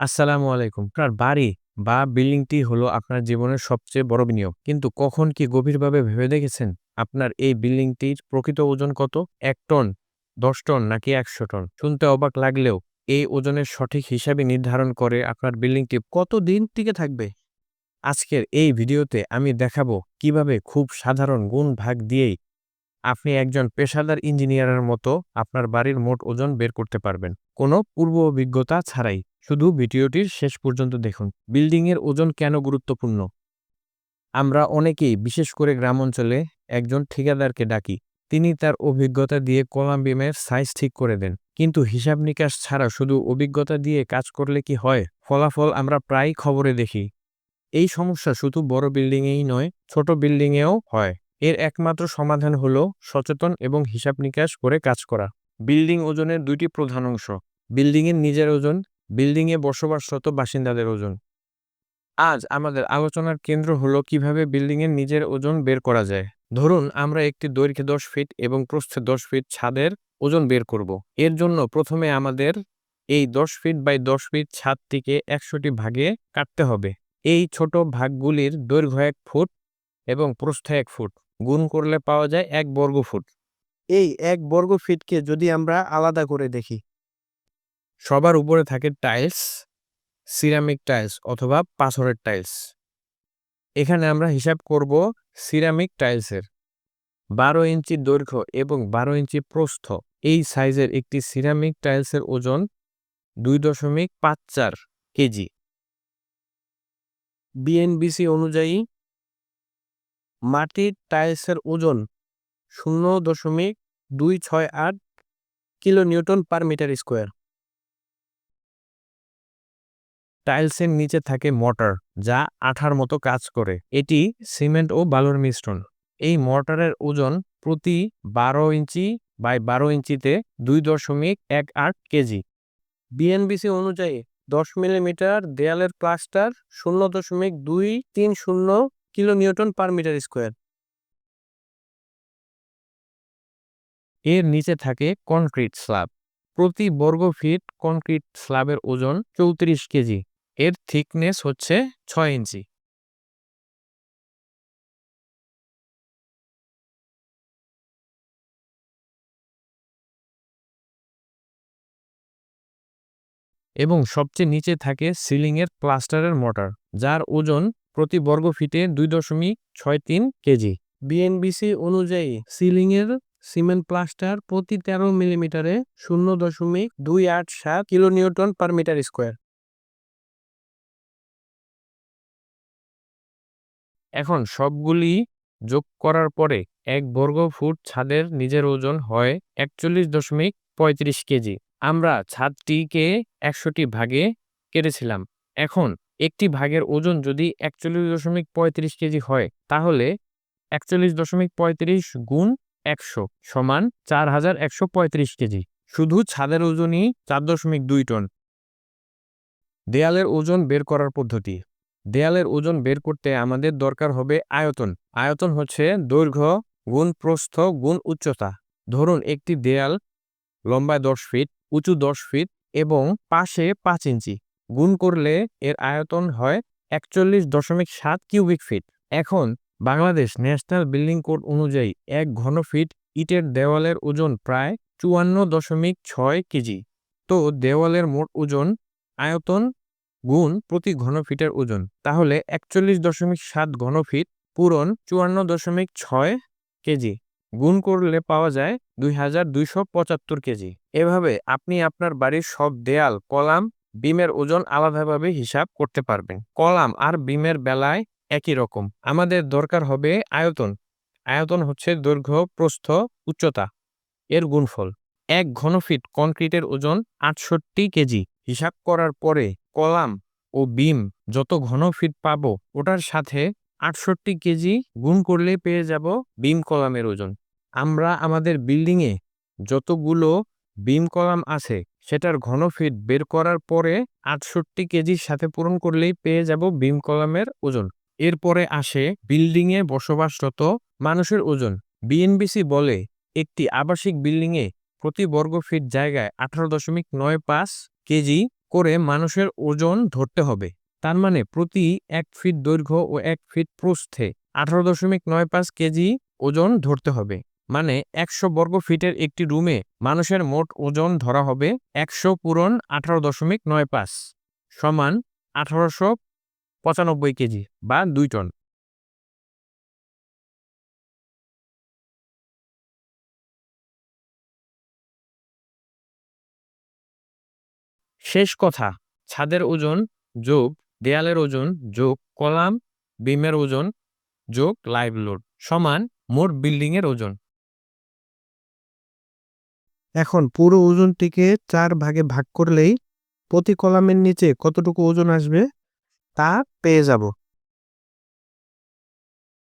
আসসালামু আলাইকুম। আপনার বাড়ি বা বিল্ডিংটি হলো আপনার জীবনের সবচেয়ে বড় বিনিয়োগ। কিন্তু কখন কি গভীরভাবে ভেবে দেখেছেন আপনার এই বিল্ডিংটির প্রকৃত ওজন কত? এক টন, ১০ টন নাকি ১০০ টন? শুনতে অবাক লাগলেও এই ওজনের সঠিক হিসাবে নির্ধারণ করে আপনার বিল্ডিংটি কত দিন টিকে থাকবে। আজকের এই ভিডিওতে আমি দেখাবো কীভাবে খুব সাধারণ গুণ ভাগ দিয়েই আপনি একজন পেশাদার ইঞ্জিনিয়ারের মতো আপনার বাড়ির মোট ওজন বের করতে পারবেন। কোনো পূর্ব অভিজ্ঞতা ছাড়াই শুধু ভিডিওটির শেষ পর্যন্ত দেখুন। বিল্ডিংয়ের ওজন কেন গুরুত্বপূর্ণ? আমরা অনেকেই, বিশেষ করে গ্রাম অঞ্চলে একজন ঠিকাদারকে ডাকি। তিনি তার অভিজ্ঞতা দিয়ে কলাম বিমের সাইজ ঠিক করে দেন। কিন্তু হিসাব নিকাশ ছাড়া শুধু অভিজ্ঞতা দিয়ে কাজ করলে কি হয়? ফলাফল আমরা প্রায় খবরে দেখি। এই সমস্যা শুধু বড় বিল্ডিংয়েই নয়, ছোট বিল্ডিংয়েও হয়। এর একমাত্র সমাধান হল সচেতন এবং হিসাব নিকাশ করে কাজ করা। বিল্ডিং ওজনের দুইটি প্রধান অংশ। বিল্ডিংয়ের নিজের ওজন, বিল্ডিংয়ে বসবাসরত বাসিন্দাদের ওজন। আজ আমাদের আলোচনার কেন্দ্র হলো কীভাবে বিল্ডিংয়ের নিজের ওজন বের করা যায়। ধরুন, আমরা একটি দৈর্ঘ্যে দশ ফিট এবং প্রস্থে দশ ফিট ছাদের ওজন বের করব। এর জন্য প্রথমে আমাদের এই দশ ফিট বাই দশ ফিট ছাদটিকে একশোটি ভাগে কাটতে হবে। এই ছোট ভাগগুলির দৈর্ঘ্য এক ফুট এবং প্রস্থ এক ফুট। গুণ করলে পাওয়া যায় এক বর্গ ফুট। এই এক বর্গ ফিটকে যদি আমরা আলাদা করে দেখি। সবার উপরে থাকে টাইলস সিরামিক টাইলস অথবা পাথরের টাইলস। এখানে আমরা হিসাব করব সিরামিক টাইলসের। বারো ইঞ্চি দৈর্ঘ্য এবং বারো ইঞ্চি প্রস্থ এই সাইজের একটি সিরামিক টাইলসের ওজন দুই দশমিক পাঁচ চার কেজি। বিএনবিসি অনুযায়ী মাটির টাইলসের ওজন শূন্য দশমিক দুই ছয় আট kilo newton per metre square. টাইলসের নিচে থাকে মর্টার, যা আঠার মতো কাজ করে। এটি সিমেন্ট ও বালুর মিশ্রণ। এই মর্টারের ওজন প্রতি বারো ইঞ্চি বাই বারো ইঞ্চিতে দুই দশমিক এক আট কেজি। বিএনবিসি অনুযায়ী দশ মিলিমিটার দেয়ালের প্লাস্টার শূন্য দশমিক দুই তিন শূন্য kilo newton per metre square. এর নিচে থাকে কনক্রিট স্ল্যাব প্রতি বর্গ ফিট কনক্রিট স্ল্যাবের ওজন চৌত্রিশ কেজি। এর থিকনেস হচ্ছে ছয় ইঞ্চি। এবং সবচেয়ে নিচে থাকে সিলিংয়ের প্লাস্টারের মোটর, যার ওজন প্রতি বর্গ ফিটে দুই দশমিক ছয় তিন কেজি। বিএনবিসি অনুযায়ী সিলিংয়ের সিমেন্ট প্লাস্টার প্রতি তেরো মিলিমিটারে শূন্য দশমিক দুই আট সাত kilo newton per metre square. এখন সবগুলি যোগ করার পরে এক বর্গ ফুট ছাদের নিজের ওজন হয় একচল্লিশ দশমিক পঁয়ত্রিশ কেজি। আমরা ছাদটিকে একশোটি ভাগে কেটেছিলাম। এখন একটি ভাগের ওজন যদি একচল্লিশ দশমিক পঁয়ত্রিশ কেজি হয়, তাহলে একচল্লিশ দশমিক পঁয়ত্রিশ গুণ একশো সমান চার হাজার একশো পঁয়ত্রিশ কেজি। শুধু ছাদের ওজনই চার দশমিক দুই টন। দেয়ালের ওজন বের করার পদ্ধতি। দেয়ালের ওজন বের করতে আমাদের দরকার হবে আয়তন। আয়তন হচ্ছে দৈর্ঘ্য গুণ প্রস্থ গুণ উচ্চতা। ধরুন একটি দেয়াল লম্বায় দশ ফিট, উঁচু দশ ফিট এবং পাশে পাঁচ ইঞ্চি। গুণ করলে এর আয়তন হয় একচল্লিশ দশমিক সাত কিউবিক ফিট। এখন, বাংলাদেশ ন্যাশনাল বিল্ডিং কোড অনুযায়ী এক ঘন ফিট ইটের দেওয়ালের ওজন প্রায় চুয়ান্ন দশমিক ছয় কেজি। তো দেওয়ালের মোট ওজন, আয়তন গুণ প্রতি ঘনফিটের ওজন। তাহলে একচল্লিশ দশমিক সাত ঘনফিট পূরণ চুয়ান্ন দশমিক ছয় কেজি। গুণ করলে পাওয়া যায় দুই হাজার দুইশো পঁচাত্তর কেজি। এভাবে আপনি আপনার বাড়ির সব দেয়াল, কলাম বিমের ওজন আলাদাভাবে হিসাব করতে পারবেন। কলাম আর বিমের বেলায় একই রকম। আমাদের দরকার হবে আয়তন। আয়তন হচ্ছে দৈর্ঘ্য, প্রস্থ, উচ্চতা। এর গুণফল। এক ঘনফিট কনক্রিটের ওজন আটষট্টি কেজি। হিসাব করার পরে কলাম ও বিম যত ঘন ফিট পাবো, ওটার সাথে আটষট্টি কেজি গুণ করলে পেয়ে যাব বিম কলামের ওজন। আমরা আমাদের বিল্ডিংয়ে যতগুলো বিম কলাম আছে সেটার ঘন ফিট বের করার পরে আটষট্টি কেজির সাথে পূরণ করলেই পেয়ে যাব বিম কলামের ওজন। এরপরে আসে বিল্ডিংয়ে বসবাসরত মানুষের ওজন। বিএনবিসি বলে, একটি আবাসিক বিল্ডিংয়ে প্রতি বর্গ ফিট জায়গায় আঠারো দশমিক নয় পাঁচ কেজি করে মানুষের ওজন ধরতে হবে। তার মানে প্রতি এক ফিট দৈর্ঘ্য ও এক ফিট প্রস্থে আঠারো দশমিক নয় পাঁচ কেজি ওজন ধরতে হবে। মানে একশো বর্গ ফিটের একটি রুমে মানুষের মোট ওজন ধরা হবে একশো পূরণ আঠারো দশমিক নয় পাঁচ সমান আঠারোশো পঁচানব্বই কেজি বা দুই টন। শেষ কথা, ছাদের ওজন যোগ দেয়ালের ওজন যোগ কলাম, বিমের ওজন যোগ লাইভ লোড সমান মোট বিল্ডিংয়ের ওজন। এখন পুরো ওজনটিকে চার ভাগে ভাগ করলেই প্রতি কলামের নিচে কতটুকু ওজন আসবে তা পেয়ে যাব।